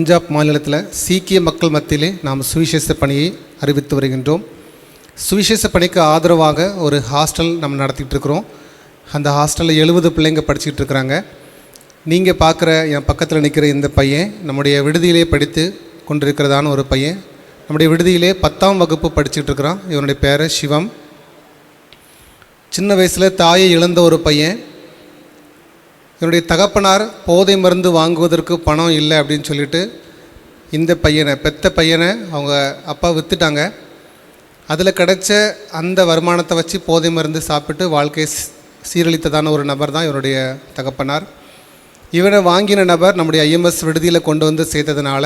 பஞ்சாப் மாநிலத்தில் சீக்கிய மக்கள் மத்தியிலே நாம் சுவிசேஷ பணியை அறிவித்து வருகின்றோம். சுவிசேஷ பணிக்கு ஆதரவாக ஒரு ஹாஸ்டல் நம்ம நடத்திக்கிட்டு இருக்கிறோம். அந்த ஹாஸ்டலில் எழுபது பிள்ளைங்க படிச்சுக்கிட்டு இருக்கிறாங்க. நீங்கள் பார்க்குற என் பக்கத்தில் நிற்கிற இந்த பையன் நம்முடைய விடுதியிலே படித்து கொண்டிருக்கிறதான ஒரு பையன். நம்முடைய விடுதியிலே பத்தாம் வகுப்பு படிச்சுட்டு இருக்கிறான். இவனுடைய பேர் சிவம். சின்ன வயசில் தாயை இழந்த ஒரு பையன். என்னுடைய தகப்பனார் போதை மருந்து வாங்குவதற்கு பணம் இல்லை அப்படின்னு சொல்லிட்டு இந்த பையனை பெத்த பையனை அவங்க அப்பா விற்றுட்டாங்க அதில் கிடைச்ச அந்த வருமானத்தை வச்சு போதை மருந்து சாப்பிட்டு வாழ்க்கையை சீரழித்ததான ஒரு நபர் தான் இவருடைய தகப்பனார். இவனை வாங்கின நபர் நம்முடைய ஐஎம்எஸ் விடுதியில் கொண்டு வந்து சேர்த்ததுனால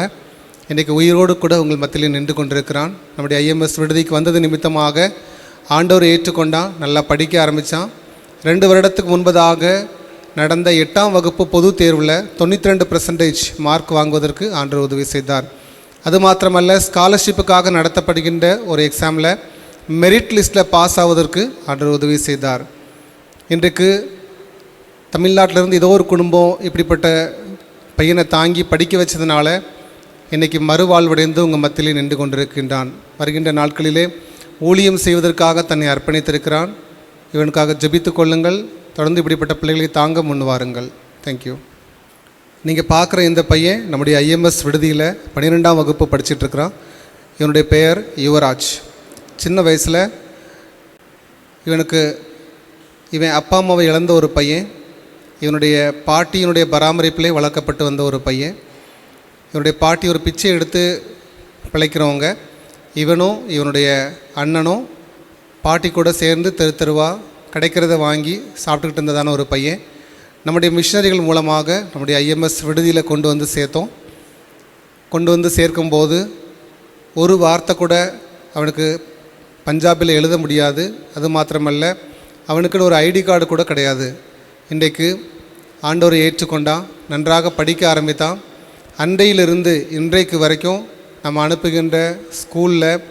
இன்றைக்கி உயிரோடு கூட உங்கள் மத்தியில் நின்று கொண்டிருக்கிறான். நம்முடைய ஐஎம்எஸ் விடுதிக்கு வந்தது நிமித்தமாக ஆண்டவர் ஏற்றுக்கொண்டான் நல்லா படிக்க ஆரம்பித்தான் ரெண்டு வருடத்துக்கு முன்பதாக நடந்த எட்டாம் வகுப்பு பொதுத் தேர்வில் தொண்ணூற்றி ரெண்டு பர்சன்டேஜ் மார்க் வாங்குவதற்கு ஆண்டு உதவி செய்தார். அது மாத்திரமல்ல ஸ்காலர்ஷிப்புக்காக நடத்தப்படுகின்ற ஒரு எக்ஸாமில் மெரிட் லிஸ்ட்டில் பாஸ் ஆவதற்கு ஆண்டு உதவி செய்தார். இன்றைக்கு தமிழ்நாட்டிலிருந்து ஏதோ ஒரு குடும்பம் இப்படிப்பட்ட பையனை தாங்கி படிக்க வச்சதுனால இன்றைக்கி மறுவாழ்வடைந்து உங்கள் மத்தியிலே நின்று கொண்டிருக்கின்றான். வருகின்ற நாட்களிலே ஊழியம் செய்வதற்காக தன்னை அர்ப்பணித்திருக்கிறான். இவனுக்காக ஜபித்து கொள்ளுங்கள். தொடர்ந்து இப்படிப்பட்ட பிள்ளைகளை தாங்க முன் வாருங்கள். தேங்க்யூ நீங்கள் பார்க்குற இந்த பையன் நம்முடைய ஐஎம்எஸ் விடுதியில் பன்னிரெண்டாம் வகுப்பு படிச்சிட்ருக்கிறான். இவனுடைய பெயர் யுவராஜ். சின்ன வயசில் இவனுக்கு இவன் அப்பா அம்மாவை இழந்த ஒரு பையன். இவனுடைய பாட்டியினுடைய பராமரிப்பிலே வளர்க்கப்பட்டு வந்த ஒரு பையன். இவனுடைய பாட்டி ஒரு பிச்சை எடுத்து பிழைக்கிறவங்க. இவனும் இவனுடைய அண்ணனும் பாட்டி கூட சேர்ந்து தெரு தெருவா கிடைக்கிறத வாங்கி சாப்பிட்டுக்கிட்டு இருந்ததான ஒரு பையன். நம்முடைய மிஷினரிகள் மூலமாக நம்முடைய ஐஎம்எஸ் விடுதியில் கொண்டு வந்து சேர்த்தோம். கொண்டு வந்து சேர்க்கும்போது ஒரு வார்த்தை கூட அவனுக்கு பஞ்சாபில் எழுத முடியாது. அது மாத்திரமல்ல அவனுக்குன்னு ஒரு ஐடி கார்டு கூட கிடையாது. இன்றைக்கு ஆண்டோரை ஏற்றுக்கொண்டான் நன்றாக படிக்க ஆரம்பித்தான். அன்றையிலிருந்து இன்றைக்கு வரைக்கும் நம்ம அனுப்புகின்ற ஸ்கூலில்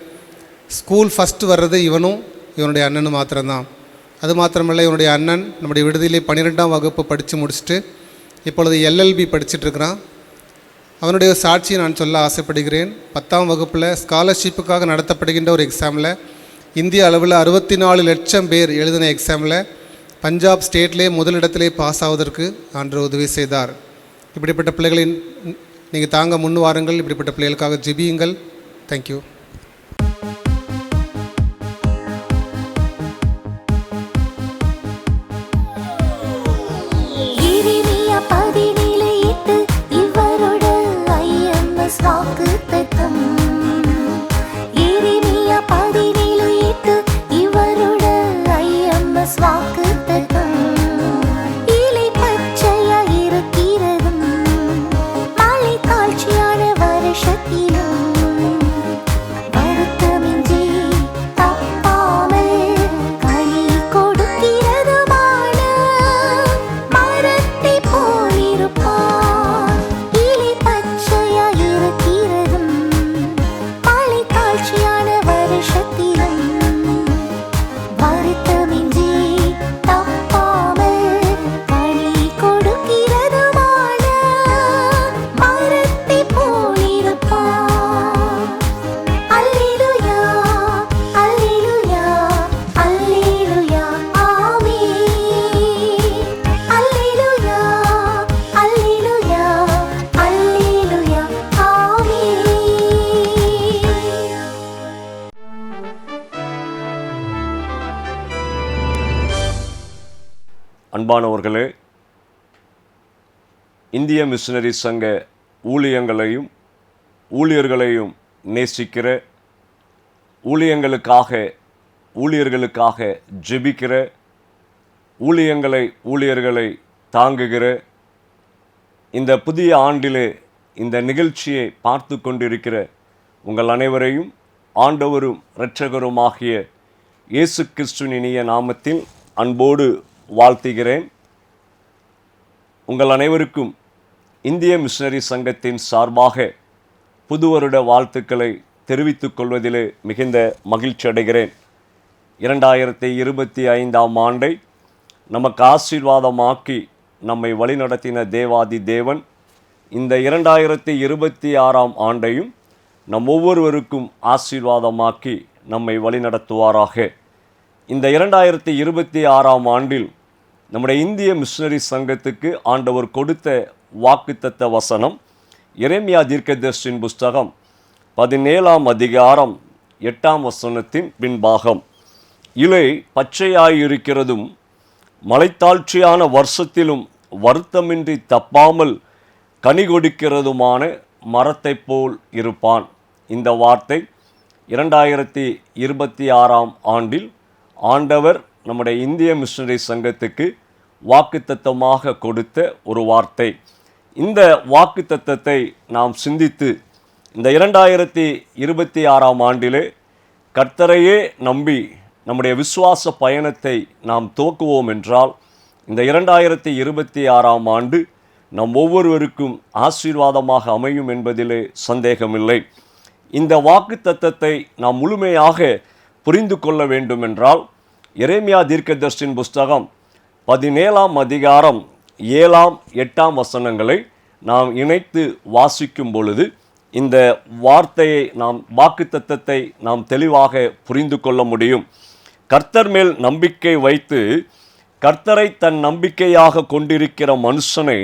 ஸ்கூல் ஃபஸ்ட்டு வர்றது இவனும் இவனுடைய அண்ணனும் மாத்திரம்தான். அது மாத்திரமில்லை என்னுடைய அண்ணன் நம்முடைய விடுதியிலே பன்னிரெண்டாம் வகுப்பு படித்து முடிச்சுட்டு இப்பொழுது எல்எல்பி படிச்சுட்டு இருக்கிறான் அவனுடைய சாட்சியை நான் சொல்ல ஆசைப்படுகிறேன். பத்தாம் வகுப்பில் ஸ்காலர்ஷிப்புக்காக நடத்தப்படுகின்ற ஒரு எக்ஸாமில் இந்திய அளவில் அறுபத்தி நாலு லட்சம் பேர் எழுதின எக்ஸாமில் பஞ்சாப் ஸ்டேட்லேயே முதலிடத்திலே பாஸ் ஆவதற்கு ஆண்டு உதவி செய்தார். இப்படிப்பட்ட பிள்ளைகளின் நீங்கள் தாங்க முன் வாருங்கள். இப்படிப்பட்ட பிள்ளைகளுக்காக ஜிபியுங்கள். தேங்க்யூ 遠く அன்பானவர்களே இந்திய மிஷினரி சங்க ஊழியங்களையும் ஊழியர்களையும் நேசிக்கிற ஊழியங்களுக்காக ஊழியர்களுக்காக ஜெபிக்கிற ஊழியங்களை ஊழியர்களை தாங்குகிற இந்த புதிய ஆண்டிலே இந்த நிகழ்ச்சியை பார்த்து கொண்டிருக்கிற உங்கள் அனைவரையும் ஆண்டவரும் இரட்சகருமாகிய இயேசு கிறிஸ்துவின் இனிய நாமத்தில் அன்போடு வாழ்த்துகிறேன். உங்கள் அனைவருக்கும் இந்திய மிஷனரி சங்கத்தின் சார்பாக புது வருட வாழ்த்துக்களை தெரிவித்துக் கொள்வதிலே மிகுந்த மகிழ்ச்சி அடைகிறேன். இரண்டாயிரத்தி இருபத்தி ஐந்தாம் ஆண்டை நமக்கு ஆசீர்வாதமாக்கி நம்மை வழிநடத்தின தேவாதி தேவன் இந்த இரண்டாயிரத்தி இருபத்தி ஆறாம் ஆண்டையும் நம் ஒவ்வொருவருக்கும் ஆசீர்வாதமாக்கி நம்மை வழிநடத்துவாராக. இந்த இரண்டாயிரத்தி இருபத்தி ஆறாம் ஆண்டில் நம்முடைய இந்திய மிஷினரி சங்கத்துக்கு ஆண்டவர் கொடுத்த வாக்குத்தத்த வசனம் இறைமையா தீர்க்கதர்ஷின் புஸ்தகம் பதினேழாம் அதிகாரம் எட்டாம் வசனத்தின் பின்பாகம். இலை பச்சையாயிருக்கிறதும் மலைத்தாழ்ச்சியான வருஷத்திலும் வருத்தமின்றி தப்பாமல் கனி கொடுக்கிறதுமான மரத்தைப் போல் இருப்பான். இந்த வார்த்தை இரண்டாயிரத்தி இருபத்தி ஆறாம் ஆண்டில் ஆண்டவர் நம்முடைய இந்திய மிஷினரி சங்கத்துக்கு வாக்குத்தத்தமாக கொடுத்த ஒரு வார்த்தை. இந்த வாக்குத்தத்தத்தை நாம் சிந்தித்து இந்த இரண்டாயிரத்தி இருபத்தி ஆறாம் ஆண்டிலே கர்த்தரையே நம்பி நம்முடைய விசுவாச பயணத்தை நாம் துவக்குவோம் என்றால் இந்த இரண்டாயிரத்தி இருபத்தி ஆறாம் ஆண்டு நம் ஒவ்வொருவருக்கும் ஆசீர்வாதமாக அமையும் என்பதிலே சந்தேகமில்லை. இந்த வாக்கு தத்தத்தை நாம் முழுமையாக புரிந்து கொள்ள வேண்டுமென்றால் எரேமியா தீர்க்கதர்ஷின் புஸ்தகம் பதினேழாம் அதிகாரம் ஏழாம் எட்டாம் வசனங்களை நாம் இணைத்து வாசிக்கும் பொழுது இந்த வார்த்தையை நாம் வாக்கு தத்தத்தை நாம் தெளிவாக புரிந்து கொள்ள முடியும். கர்த்தர் மேல் நம்பிக்கை வைத்து கர்த்தரை தன் நம்பிக்கையாக கொண்டிருக்கிற மனுஷனை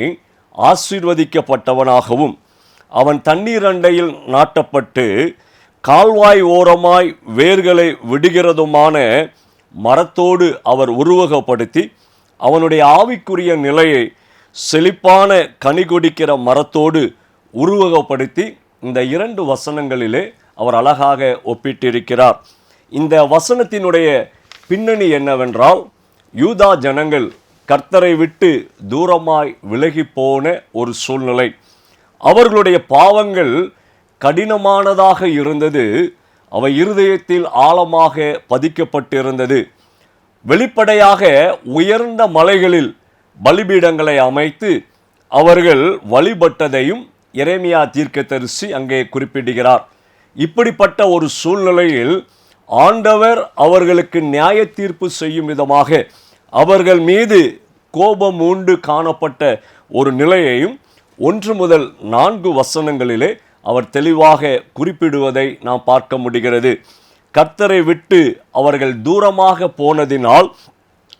ஆசீர்வதிக்கப்பட்டவனாகவும் அவன் தண்ணீர் அண்டையில் நாட்டப்பட்டு கால்வாய் ஓரமாய் வேர்களை விடுகிறதுமான மரத்தோடு அவர் உருவகப்படுத்தி அவனுடைய ஆவிக்குரிய நிலையை செழிப்பான கனி கொடிக்கிற மரத்தோடு உருவகப்படுத்தி இந்த இரண்டு வசனங்களிலே அவர் அழகாக ஒப்பிட்டிருக்கிறார். இந்த வசனத்தினுடைய பின்னணி என்னவென்றால் யூதா ஜனங்கள் கர்த்தரை விட்டு தூரமாய் விலகி போன ஒரு சூழ்நிலை. அவர்களுடைய பாவங்கள் கடினமானதாக இருந்தது. அவை இருதயத்தில் ஆழமாக பதிக்கப்பட்டிருந்தது. வெளிப்படையாக உயர்ந்த மலைகளில் பலிபீடங்களை அமைத்து அவர்கள் வழிபட்டதையும் எரேமியா தீர்க்கதரிசி அங்கே குறிப்பிடுகிறார். இப்படிப்பட்ட ஒரு சூழ்நிலையில் ஆண்டவர் அவர்களுக்கு நியாய தீர்ப்பு செய்யும் விதமாக அவர்கள் மீது கோபம் உண்டு காணப்பட்ட ஒரு நிலையையும் ஒன்று முதல் நான்கு வசனங்களிலே அவர் தெளிவாக குறிப்பிடுவதை நாம் பார்க்க முடிகிறது. கர்த்தரை விட்டு அவர்கள் தூரமாக போனதினால்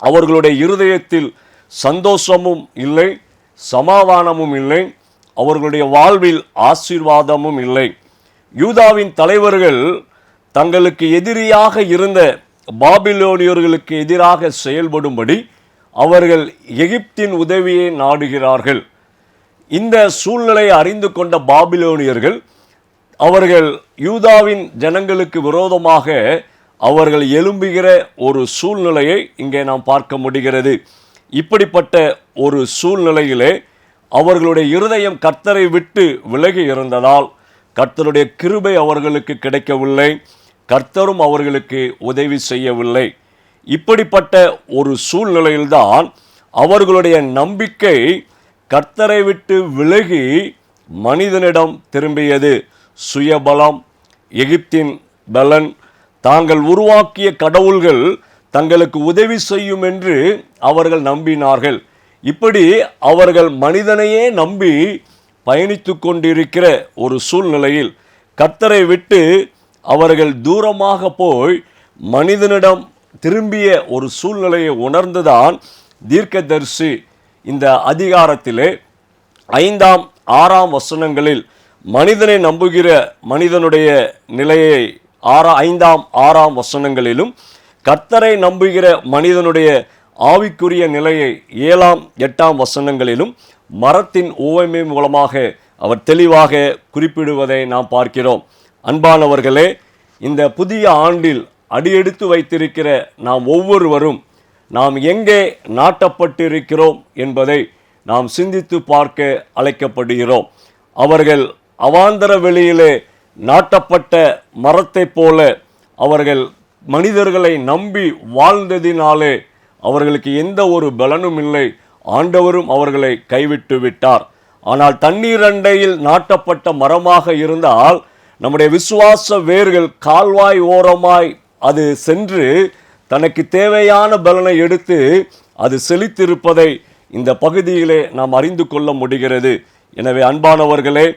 அவர்களுடைய இருதயத்தில் சந்தோஷமும் இல்லை சமாதானமும் இல்லை அவர்களுடைய வாழ்வில் ஆசீர்வாதமும் இல்லை. யூதாவின் தலைவர்கள் தங்களுக்கு எதிரியாக இருந்த பாபிலோனியர்களுக்கு எதிராக செயல்படும்படி அவர்கள் எகிப்தின் உதவியை நாடுகிறார்கள். இந்த சூழ்நிலையை அறிந்து கொண்ட பாபிலோனியர்கள் அவர்கள் யூதாவின் ஜனங்களுக்கு விரோதமாக அவர்கள் எழும்புகிற ஒரு சூழ்நிலையை இங்கே நாம் பார்க்க முடிகிறது. இப்படிப்பட்ட ஒரு சூழ்நிலையிலே அவர்களுடைய இருதயம் கர்த்தரை விட்டு விலகி இருந்ததால் கர்த்தருடைய கிருபை அவர்களுக்கு கிடைக்கவில்லை. கர்த்தரும் அவர்களுக்கு உதவி செய்யவில்லை. இப்படிப்பட்ட ஒரு சூழ்நிலையில்தான் அவர்களுடைய நம்பிக்கை கர்த்தரை விட்டு விலகி மனிதனிடம் திரும்பியது. சுயபலம் எகிப்தின் பலன் தாங்கள் உருவாக்கிய கடவுள்கள் தங்களுக்கு உதவி செய்யும் என்று அவர்கள் நம்பினார்கள். இப்படி அவர்கள் மனிதனையே நம்பி பயணித்து கொண்டிருக்கிற ஒரு சூழ்நிலையில் கத்தரை விட்டு அவர்கள் தூரமாக போய் மனிதனிடம் திரும்பிய ஒரு சூழ்நிலையை உணர்ந்துதான் தீர்க்கதரிசி இந்த அதிகாரத்திலே ஐந்தாம் ஆறாம் வசனங்களில் மனிதனை நம்புகிற மனிதனுடைய நிலையை ஆறா ஐந்தாம் ஆறாம் வசனங்களிலும் கர்த்தரை நம்புகிற மனிதனுடைய ஆவிக்குரிய நிலையை ஏழாம் எட்டாம் வசனங்களிலும் மரத்தின் ஓவைமை மூலமாக அவர் தெளிவாக குறிப்பிடுவதை நாம் பார்க்கிறோம். அன்பானவர்களே இந்த புதிய ஆண்டில் அடியெடுத்து வைத்திருக்கிற நாம் ஒவ்வொருவரும் நாம் எங்கே நாட்டப்பட்டிருக்கிறோம் என்பதை நாம் சிந்தித்து பார்க்க அழைக்கப்படுகிறோம். அவர்கள் அவாந்தர வெளியிலே நாட்டப்பட்ட மரத்தைப் போல அவர்கள் மனிதர்களை நம்பி வாழ்ந்ததினாலே அவர்களுக்கு எந்த ஒரு பலனும் இல்லை. ஆண்டவரும் அவர்களை கைவிட்டு விட்டார். ஆனால் தண்ணீர் அண்டையில் நாட்டப்பட்ட மரமாக இருந்தால் நம்முடைய விசுவாச வேர்கள் கால்வாய் ஓரமாய் அது சென்று தனக்கு தேவையான பலனை எடுத்து அது செழித்திருப்பதை இந்த பகுதியிலே நாம் அறிந்து கொள்ள முடிகிறது. எனவே அன்பானவர்களே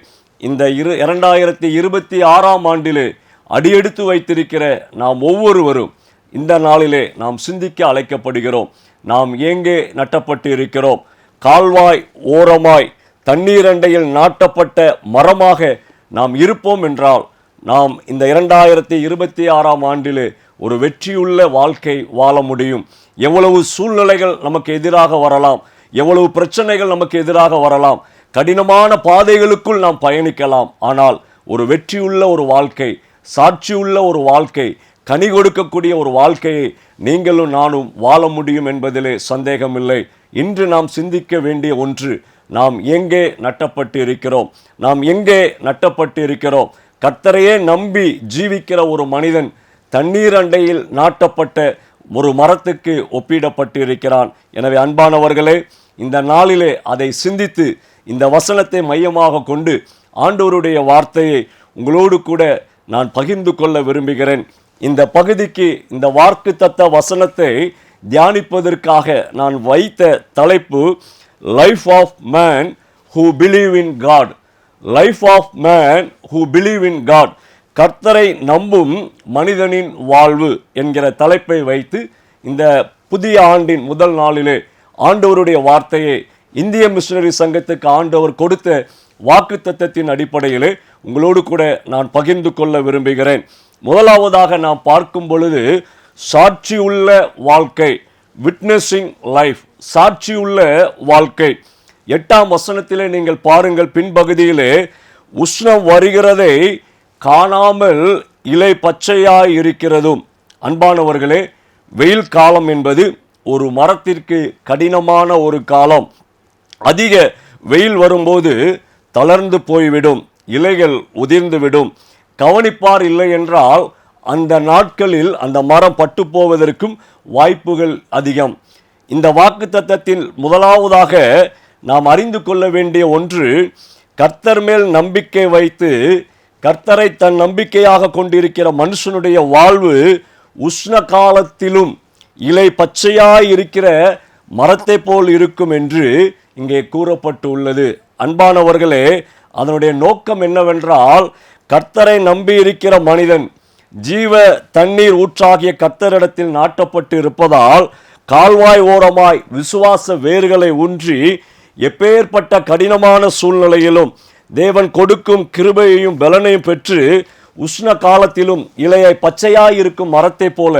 இந்த இரு இரண்டாயிரத்தி இருபத்தி ஆறாம் ஆண்டிலே அடியெடுத்து வைத்திருக்கிற நாம் ஒவ்வொருவரும் இந்த நாளிலே நாம் சிந்திக்க அழைக்கப்படுகிறோம். நாம் எங்கே நட்டப்பட்டு இருக்கிறோம் கால்வாய் ஓரமாய் தண்ணீரண்டையில் நாட்டப்பட்ட மரமாக நாம் இருப்போம் என்றால் நாம் இந்த இரண்டாயிரத்தி இருபத்தி ஆறாம் ஆண்டிலே ஒரு வெற்றியுள்ள வாழ்க்கை வாழ முடியும். எவ்வளவு சூழ்நிலைகள் நமக்கு எதிராக வரலாம் எவ்வளவு பிரச்சனைகள் நமக்கு எதிராக வரலாம் கடினமான பாதைகளுக்குள் நாம் பயணிக்கலாம். ஆனால் ஒரு வெற்றியுள்ள ஒரு வாழ்க்கை சாட்சியுள்ள ஒரு வாழ்க்கை கனி கொடுக்கக்கூடிய ஒரு வாழ்க்கையை நீங்களும் நானும் வாழ முடியும் என்பதிலே சந்தேகமில்லை. இன்று நாம் சிந்திக்க வேண்டிய ஒன்று நாம் எங்கே நட்டப்பட்டு இருக்கிறோம்? நாம் எங்கே நட்டப்பட்டு இருக்கிறோம்? கர்த்தரையே நம்பி ஜீவிக்கிற ஒரு மனிதன் தண்ணீர் அண்டையில் நாட்டப்பட்ட ஒரு மரத்துக்கு ஒப்பிடப்பட்டு இருக்கிறான் எனவே அன்பானவர்களே இந்த நாளிலே அதை சிந்தித்து இந்த வசனத்தை மையமாக கொண்டு ஆண்டவருடைய வார்த்தையை உங்களோடு கூட நான் பகிர்ந்து கொள்ள விரும்புகிறேன். இந்த பகுதிக்கு இந்த வார்க்கு தத்த வசனத்தை தியானிப்பதற்காக நான் வைத்த தலைப்பு life of man who believe in God life of man who believe in God கர்த்தரை நம்பும் மனிதனின் வாழ்வு என்கிற தலைப்பை வைத்து இந்த புதிய ஆண்டின் முதல் நாளிலே ஆண்டவருடைய வார்த்தையை இந்திய மிஷனரி சங்கத்துக்கு ஆண்டவர் கொடுத்த வாக்குத்தத்தத்தின் அடிப்படையிலே உங்களோடு கூட நான் பகிர்ந்து கொள்ள விரும்புகிறேன். முதலாவதாக நாம் பார்க்கும் பொழுது சாட்சியுள்ள வாழ்க்கை விட்னஸிங் லைஃப் சாட்சியுள்ள வாழ்க்கை. எட்டாம் வசனத்திலே நீங்கள் பாருங்கள் பின்பகுதியிலே உஷ்ணம் வருகிறதை காணாமல் இலை பச்சையாய் இருக்கிறதும். அன்பானவர்களே வெயில் காலம் என்பது ஒரு மரத்திற்கு கடினமான ஒரு காலம். அதிக வெயில் வரும்போது தளர்ந்து போய்விடும் இலைகள் உதிர்ந்துவிடும் கவனிப்பார் இல்லை என்றால் அந்த நாட்களில் அந்த மரம் பட்டு போவதற்கும் வாய்ப்புகள் அதிகம். இந்த வாக்குத்தத்தத்தில் முதலாவதாக நாம் அறிந்து கொள்ள வேண்டிய ஒன்று கர்த்தர் மேல் நம்பிக்கை வைத்து கர்த்தரை தன் நம்பிக்கையாக கொண்டிருக்கிற மனுஷனுடைய வாழ்வு உஷ்ண காலத்திலும் இலை பச்சையாய் இருக்கிற மரத்தை போல் இருக்கும் என்று இங்கே கூறப்பட்டு உள்ளது அன்பானவர்களே அதனுடைய நோக்கம் என்னவென்றால் கர்த்தரை நம்பி இருக்கிற மனிதன் ஜீவ தண்ணீர் ஊற்றாகிய கர்த்தரிடத்தில் நாட்டப்பட்டு இருப்பதால் கால்வாய் ஓரமாய் விசுவாச வேர்களை ஊன்றி எப்பேற்பட்ட கடினமான சூழ்நிலையிலும் தேவன் கொடுக்கும் கிருபையையும் பலனையும் பெற்று உஷ்ண காலத்திலும் இலையை பச்சையாய் இருக்கும் மரத்தைப் போல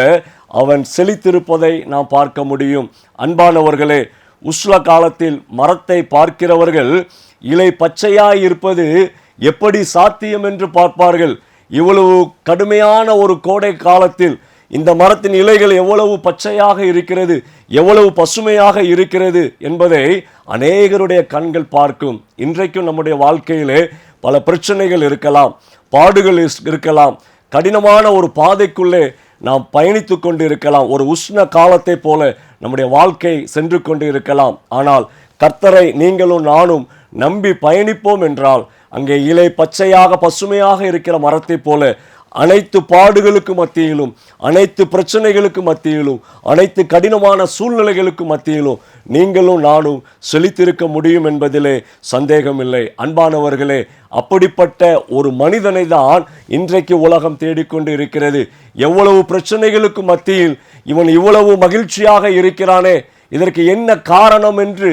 அவன் செழித்திருப்பதை நாம் பார்க்க முடியும். அன்பானவர்களே உஷ்ல காலத்தில் மரத்தை பார்க்கிறவர்கள் இலை பச்சையாய் இருப்பது எப்படி சாத்தியம் என்று பார்ப்பார்கள்? இவ்வளவு கடுமையான ஒரு கோடை காலத்தில் இந்த மரத்தின் இலைகள் எவ்வளவு பச்சையாக இருக்கிறது எவ்வளவு பசுமையாக இருக்கிறது என்பதை அநேகருடைய கண்கள் பார்க்கும். இன்றைக்கும் நம்முடைய வாழ்க்கையிலே பல பிரச்சனைகள் இருக்கலாம் பாடுகள் இஸ்- இருக்கலாம். கடினமான ஒரு பாதைக்குள்ளே நாம் பயணித்து கொண்டு இருக்கலாம் ஒரு உஷ்ண காலத்தை போல நம்முடைய வாழ்க்கை சென்று கொண்டு இருக்கலாம் ஆனால் கர்த்தரை நீங்களும் நானும் நம்பி பயணிப்போம் என்றால் அங்கே இலை பச்சையாக பசுமையாக இருக்கிற மரத்தைப் போல அனைத்து பாடுகளுக்கு மத்தியிலும் அனைத்து பிரச்சனைகளுக்கு மத்தியிலும் அனைத்து கடினமான சூழ்நிலைகளுக்கு மத்தியிலும் நீங்களும் நானும் செழித்திருக்க முடியும் என்பதிலே சந்தேகமில்லை. அன்பானவர்களே அப்படிப்பட்ட ஒரு மனிதனை தான் இன்றைக்கு உலகம் தேடிக்கொண்டு இருக்கிறது. எவ்வளவு பிரச்சனைகளுக்கு மத்தியில் இவன் இவ்வளவு மகிழ்ச்சியாக இருக்கிறானே. இதற்கு என்ன காரணம் என்று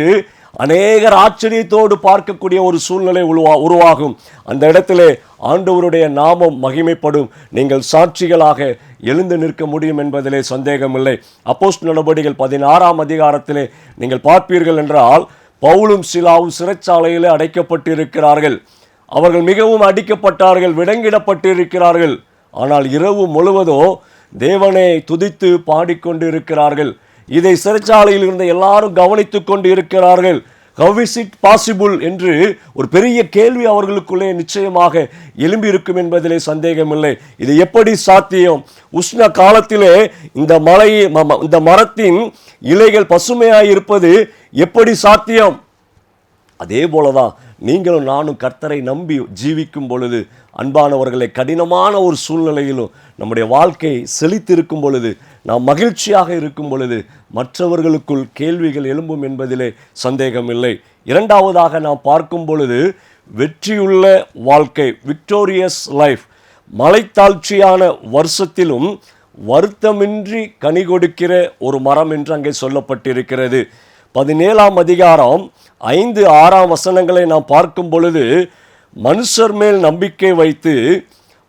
அநேகர் ஆச்சரியத்தோடு பார்க்கக்கூடிய ஒரு சூழ்நிலை உருவா உருவாகும். அந்த இடத்திலே ஆண்டவருடைய நாமம் மகிமைப்படும். நீங்கள் சாட்சிகளாக எழுந்து நிற்க முடியும் என்பதிலே சந்தேகமில்லை. அப்போஸ்ட் நடவடிக்கைகள் பதினாறாம் அதிகாரத்திலே நீங்கள் பார்ப்பீர்கள் என்றால் பவுலும் சிலாவும் சிறைச்சாலையிலே அடைக்கப்பட்டிருக்கிறார்கள். அவர்கள் மிகவும் அடிக்கப்பட்டார்கள் விடங்கிடப்பட்டிருக்கிறார்கள் ஆனால் இரவு முழுவதோ தேவனை துதித்து பாடிக்கொண்டு இருக்கிறார்கள் இதை சிறைச்சாலையில் இருந்த எல்லாரும் கவனித்துக் கொண்டு இருக்கிறார்கள் ஹவ் இஸ் இட் பாசிபிள் என்று ஒரு பெரிய கேள்வி அவர்களுக்குள்ளே நிச்சயமாக எழும்பி இருக்கும் என்பதிலே சந்தேகமில்லை. இது எப்படி சாத்தியம்? உஷ்ண காலத்திலே இந்த மலை ம- ம- இந்த மரத்தின் இலைகள் பசுமையாக இருப்பது எப்படி சாத்தியம்? அதே போலதான் நீங்களும் நானும் கர்த்தரை நம்பி ஜீவிக்கும் பொழுது அன்பானவர்களை கடினமான ஒரு சூழ்நிலையிலும் நம்முடைய வாழ்க்கை செழித்திருக்கும் பொழுது நாம் மகிழ்ச்சியாக இருக்கும் பொழுது மற்றவர்களுக்குள் கேள்விகள் எழும்பும் என்பதிலே சந்தேகமில்லை. இரண்டாவதாக நாம் பார்க்கும் பொழுது வெற்றியுள்ள வாழ்க்கை விக்டோரியஸ் லைஃப் மலைத்தாழ்ச்சியான வருஷத்திலும் வருத்தமின்றி கனி கொடுக்கிற ஒரு மரம் என்று அங்கே சொல்லப்பட்டிருக்கிறது. பதினேழாம் அதிகாரம் ஐந்து ஆறாம் வசனங்களை நாம் பார்க்கும் பொழுது மனுஷர் மேல் நம்பிக்கை வைத்து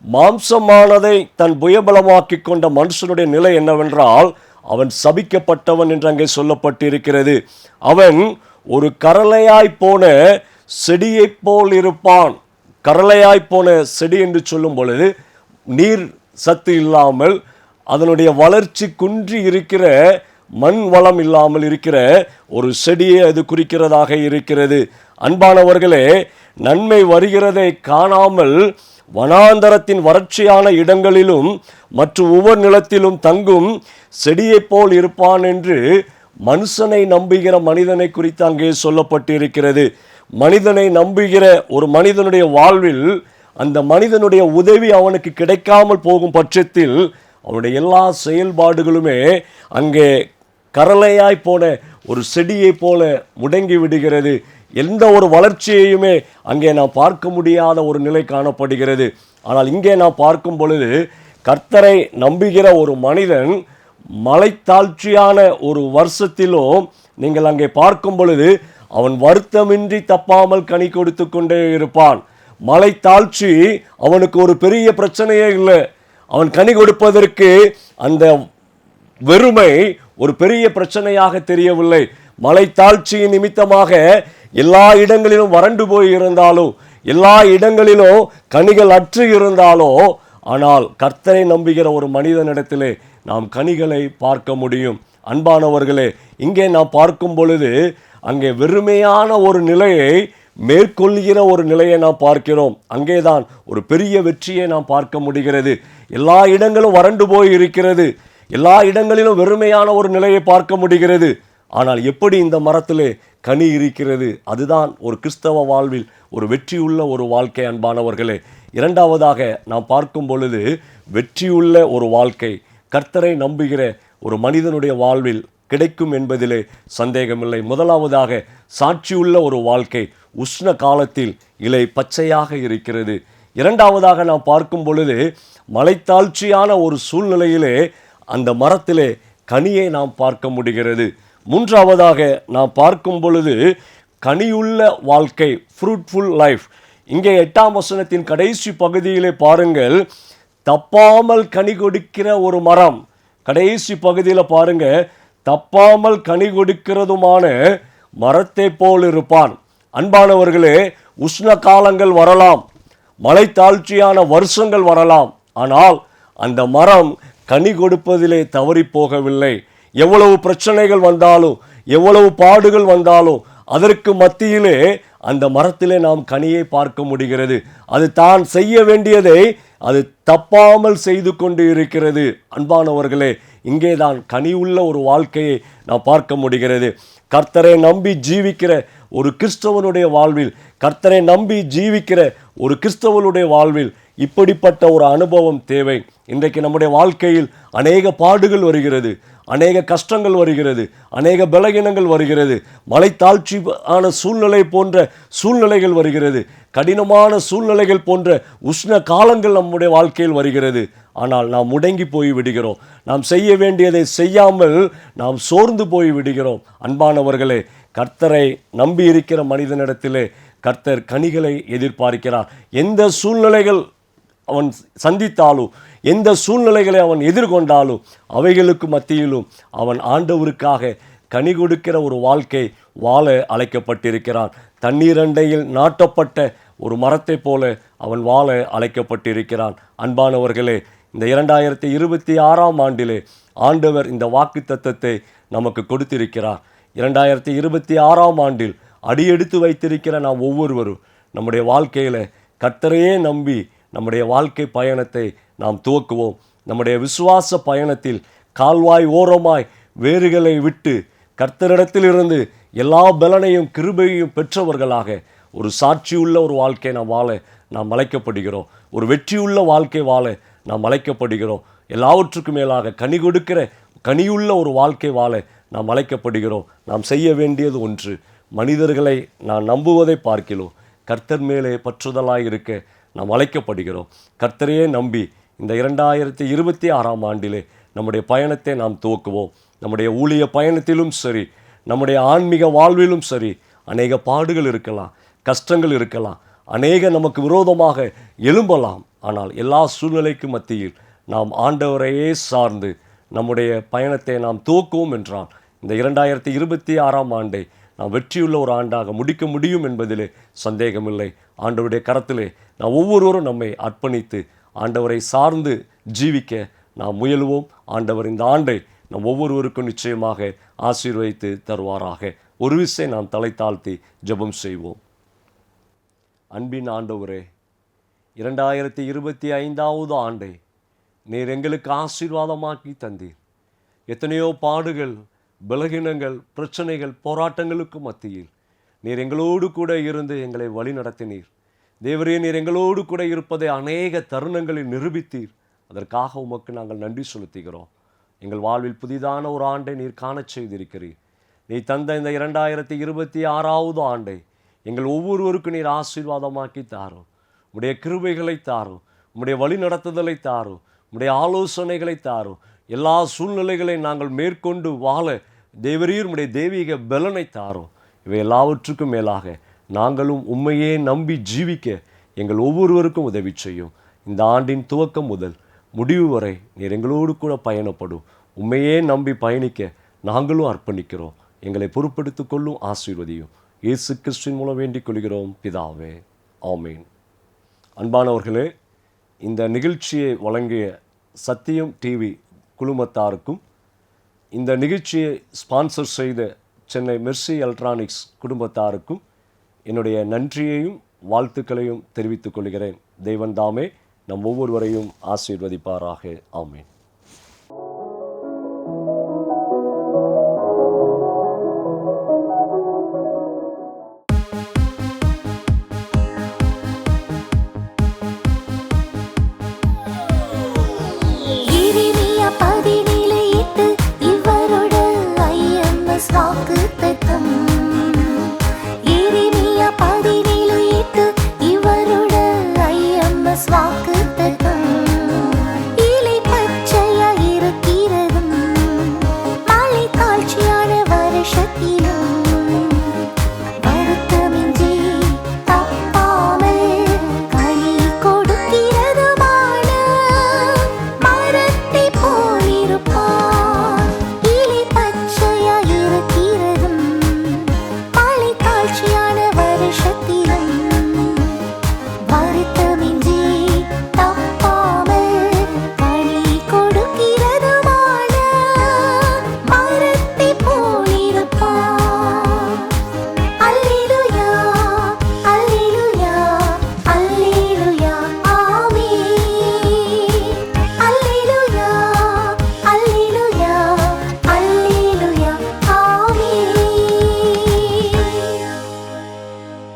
மாம்சமானதை தன் புயபலமாக்கி கொண்ட மனுஷனுடைய நிலை என்னவென்றால் அவன் சபிக்கப்பட்டவன் என்று அங்கே சொல்லப்பட்டிருக்கிறது. அவன் ஒரு கரளையாய் போன செடியைப் போல் இருப்பான். கரளையாய் போன செடி என்று சொல்லும் பொழுது நீர் சத்து இல்லாமல் அதனுடைய வளர்ச்சி குன்றி இருக்கிற மண் வளம் இல்லாமல் இருக்கிற ஒரு செடியை அது குறிக்கிறதாக இருக்கிறது. அன்பானவர்களே நன்மை வருகிறதை காணாமல் வனாந்தரத்தின் வறட்சியான இடங்களிலும் மற்றும் ஒவ்வொரு நிலத்திலும் தங்கும் செடியைப் போல் இருப்பான் என்று மனுஷனை நம்புகிற மனிதனை குறித்து அங்கே சொல்லப்பட்டிருக்கிறது. மனிதனை நம்புகிற ஒரு மனிதனுடைய வாழ்வில் அந்த மனிதனுடைய உதவி அவனுக்கு கிடைக்காமல் போகும் பட்சத்தில் அவனுடைய எல்லா செயல்பாடுகளுமே அங்கே கரளையாய் போன ஒரு செடியைப் போல முடங்கி விடுகிறது. எந்த ஒரு வளர்ச்சியையுமே அங்கே நாம் பார்க்க முடியாத ஒரு நிலை காணப்படுகிறது. ஆனால் இங்கே நாம் பார்க்கும் பொழுது கர்த்தரை நம்புகிற ஒரு மனிதன் மலைத்தாழ்ச்சியான ஒரு வருஷத்திலும் நீங்கள் அங்கே பார்க்கும் பொழுது அவன் வருத்தமின்றி தப்பாமல் கனி கொடுத்து கொண்டே இருப்பான். மலைத்தாழ்ச்சி அவனுக்கு ஒரு பெரிய பிரச்சனையே இல்லை. அவன் கனி கொடுப்பதற்கு அந்த வெறுமை ஒரு பெரிய பிரச்சனையாக தெரியவில்லை. மலைத்தாழ்ச்சியின் நிமித்தமாக எல்லா இடங்களிலும் வறண்டு போய் இருந்தாலும் எல்லா இடங்களிலும் கனிகள் அற்று இருந்தாலோ ஆனால் கர்த்தரை நம்புகிற ஒரு மனிதனிடத்திலே நாம் கனிகளை பார்க்க முடியும். அன்பானவர்களே இங்கே நாம் பார்க்கும் பொழுது அங்கே வெறுமையான ஒரு நிலையை மேற்கொள்கிற ஒரு நிலையை நாம் பார்க்கிறோம். அங்கேதான் ஒரு பெரிய வெற்றியை நாம் பார்க்க முடிகிறது. எல்லா இடங்களும் வறண்டு போய் இருக்கிறது. எல்லா இடங்களிலும் வெறுமையான ஒரு நிலையை பார்க்க முடிகிறது. ஆனால் எப்படி இந்த மரத்திலே கனி இருக்கிறது. அதுதான் ஒரு கிறிஸ்தவ வாழ்வில் ஒரு வெற்றியுள்ள ஒரு வாழ்க்கை அன்பானவர்களே. இரண்டாவதாக நாம் பார்க்கும் பொழுது வெற்றியுள்ள ஒரு வாழ்க்கை கர்த்தரை நம்புகிற ஒரு மனிதனுடைய வாழ்வில் கிடைக்கும் என்பதிலே சந்தேகமில்லை. முதலாவதாக சாட்சியுள்ள ஒரு வாழ்க்கை உஷ்ண காலத்தில் இலை பச்சையாக இருக்கிறது. இரண்டாவதாக நாம் பார்க்கும் பொழுது மலைத்தாழ்ச்சியான ஒரு சூழ்நிலையிலே அந்த மரத்திலே கனியை நாம் பார்க்க முடிகிறது. மூன்றாவதாக நாம் பார்க்கும் பொழுது கனியுள்ள வாழ்க்கை ஃப்ரூட்ஃபுல் லைஃப் இங்கே எட்டாம் வசனத்தின் கடைசி பகுதியிலே பாருங்கள். தப்பாமல் கனி கொடுக்கிற ஒரு மரம். கடைசி பகுதியில் பாருங்க. தப்பாமல் கனி கொடுக்கிறதுமான மரத்தை போல் இருப்பான். அன்பானவர்களே உஷ்ண காலங்கள் வரலாம். மலை தாழ்ச்சியான வருஷங்கள் வரலாம். ஆனால் அந்த மரம் கனி கொடுப்பதிலே தவறி போகவில்லை. எவ்வளவு பிரச்சனைகள் வந்தாலும் எவ்வளவு பாடுகள் வந்தாலும் அதற்கு மத்தியிலே அந்த மரத்திலே நாம் கனியை பார்க்க முடிகிறது. அது தான் செய்ய வேண்டியதை அது தப்பாமல் செய்து கொண்டு இருக்கிறது. அன்பானவர்களே இங்கே தான் கனி உள்ள ஒரு வாழ்க்கையை நாம் பார்க்க முடிகிறது. கர்த்தரை நம்பி ஜீவிக்கிற ஒரு கிறிஸ்தவனுடைய வாழ்வில் கர்த்தரை நம்பி ஜீவிக்கிற ஒரு கிறிஸ்தவனுடைய வாழ்வில் இப்படிப்பட்ட ஒரு அனுபவம் தேவை. இன்றைக்கு நம்முடைய வாழ்க்கையில் அநேக பாடுகள் வருகிறது. அநேக கஷ்டங்கள் வருகிறது அநேக பலகீனங்கள் வருகிறது மலைத்தாழ்ச்சி ஆன சூழ்நிலை போன்ற சூழ்நிலைகள் வருகிறது கடினமான சூழ்நிலைகள் போன்ற உஷ்ண காலங்கள் நம்முடைய வாழ்க்கையில் வருகிறது. ஆனால் நாம் முடங்கி போய் விடுகிறோம். நாம் செய்ய வேண்டியதை செய்யாமல் நாம் சோர்ந்து போய் விடுகிறோம். அன்பானவர்களே கர்த்தரை நம்பி இருக்கிற மனிதனிடத்திலே கர்த்தர் கனிகளை எதிர்பார்க்கிறார். எந்த சூழ்நிலைகள் அவன் சந்தித்தாலும் எந்த சூழ்நிலைகளை அவன் எதிர்கொண்டாலும் அவைகளுக்கு மத்தியிலும் அவன் ஆண்டவருக்காக கனி கொடுக்கிற ஒரு வாழ்க்கை வாழ அழைக்கப்பட்டிருக்கிறான். தண்ணீரண்டையில் நாட்டப்பட்ட ஒரு மரத்தைப் போல அவன் வாழ அழைக்கப்பட்டிருக்கிறான். அன்பானவர்களே இந்த இரண்டாயிரத்தி இருபத்தி ஆறாம் ஆண்டிலே ஆண்டவர் இந்த வாக்கு தத்தத்தை நமக்கு கொடுத்திருக்கிறார். இரண்டாயிரத்தி இருபத்தி ஆறாம் ஆண்டில் அடியெடுத்து வைத்திருக்கிற நாம் ஒவ்வொருவரும் நம்முடைய வாழ்க்கையில் கர்த்தரையே நம்பி நம்முடைய வாழ்க்கை பயணத்தை நாம் துவக்குவோம். நம்முடைய விசுவாச பயணத்தில் கால்வாய் ஓரமாய் வேறுகளை விட்டு கர்த்தரிடத்திலிருந்து எல்லா பலனையும் கிருபையும் பெற்றவர்களாக ஒரு சாட்சியுள்ள ஒரு வாழ்க்கை நாம் வாழ நாம் அழைக்கப்படுகிறோம். ஒரு வெற்றியுள்ள வாழ்க்கை வாழ நாம் அழைக்கப்படுகிறோம். எல்லாவற்றுக்கும் மேலாக கனி கொடுக்கிற கனியுள்ள ஒரு வாழ்க்கை வாழ நாம் அழைக்கப்படுகிறோம். நாம் செய்ய வேண்டியது ஒன்று மனிதர்களை நான் நம்புவதை பார்க்கிறோம் கர்த்தர் மேலே பற்றுதலாக இருக்க நாம் அழைக்கப்படுகிறோம். கர்த்தரையே நம்பி இந்த இரண்டாயிரத்தி இருபத்தி ஆறாம் ஆண்டிலே நம்முடைய பயணத்தை நாம் துவக்குவோம். நம்முடைய ஊழிய பயணத்திலும் சரி நம்முடைய ஆன்மீக வாழ்விலும் சரி அநேக பாடுகள் இருக்கலாம் கஷ்டங்கள் இருக்கலாம் அநேக நமக்கு விரோதமாக எழும்பலாம். ஆனால் எல்லா சூழ்நிலைக்கு மத்தியில் நாம் ஆண்டவரையே சார்ந்து நம்முடைய பயணத்தை நாம் துவக்குவோம் என்றால் இந்த இரண்டாயிரத்தி இருபத்தி ஆறாம் ஆண்டை நாம் வெற்றியுள்ள ஒரு ஆண்டாக முடிக்க முடியும் என்பதிலே சந்தேகமில்லை. ஆண்டவருடைய கரத்திலே நான் ஒவ்வொருவரும் நம்மை அர்ப்பணித்து ஆண்டவரை சார்ந்து ஜீவிக்க நாம் முயலுவோம். ஆண்டவர் இந்த ஆண்டை நம் ஒவ்வொருவருக்கும் நிச்சயமாக ஆசீர்வதித்து தருவாராக. ஒரு விசை நாம் தலை தாழ்த்தி ஜெபம் செய்வோம். அன்பின் ஆண்டவரே இரண்டாயிரத்தி இருபத்தி ஐந்தாவது ஆண்டை நீர் எங்களுக்கு ஆசீர்வாதமாக்கி தந்தீர். எத்தனையோ பாடுகள் பலகீனங்கள் பிரச்சனைகள் போராட்டங்களுக்கு மத்தியில் நீர் எங்களோடு கூட இருந்து எங்களை வழி நடத்தினீர். தேவரே நீர் எங்களோடு கூட இருப்பதை அநேக தருணங்களில் நிரூபித்தீர். அதற்காக உமக்கு நாங்கள் நன்றி செலுத்துகிறோம். எங்கள் வாழ்வில் புதிதான ஒரு ஆண்டை நீர் காணச் செய்திருக்கிறீர். நீ தந்த இந்த இரண்டாயிரத்தி இருபத்தி ஆறாவது ஆண்டை எங்கள் ஒவ்வொருவருக்கும் நீர் ஆசீர்வாதமாக்கி தாரும். உம்முடைய கிருபைகளை தாரும். உம்முடைய வழி நடத்துதலை தாரும். உம்முடைய ஆலோசனைகளை தாரும். எல்லா சூழ்நிலைகளை நாங்கள் மேற்கொண்டு வாழ தேவரீர் உம்முடைய தெய்வீக பலனை தாரும். இவை எல்லாவற்றுக்கும் மேலாக நாங்களும் உண்மையே நம்பி ஜீவிக்க எங்கள் ஒவ்வொருவருக்கும் உதவி செய்யும். இந்த ஆண்டின் துவக்கம் முதல் முடிவு வரை நீர் எங்களோடு கூட பயணப்படும் உண்மையே நம்பி பயணிக்க நாங்களும் அர்ப்பணிக்கிறோம். எங்களை பொறுப்படுத்திக் கொள்ளும் ஆசீர்வதியும். இயேசு கிறிஸ்டின் மூலம் வேண்டிக் கொள்கிறோம். பிதாவே ஆமீன். அன்பானவர்களே இந்த நிகழ்ச்சியை வழங்கிய சத்தியம் டிவி குழுமத்தாருக்கும் இந்த நிகழ்ச்சியை ஸ்பான்சர் செய்த சென்னை மெர்சி எலக்ட்ரானிக்ஸ் குடும்பத்தாருக்கும் என்னுடைய நன்றியையும் வாழ்த்துக்களையும் தெரிவித்துக் கொள்கிறேன். தெய்வன் தாமே நம் ஒவ்வொருவரையும் ஆசீர்வதிப்பாராக. ஆமேன்.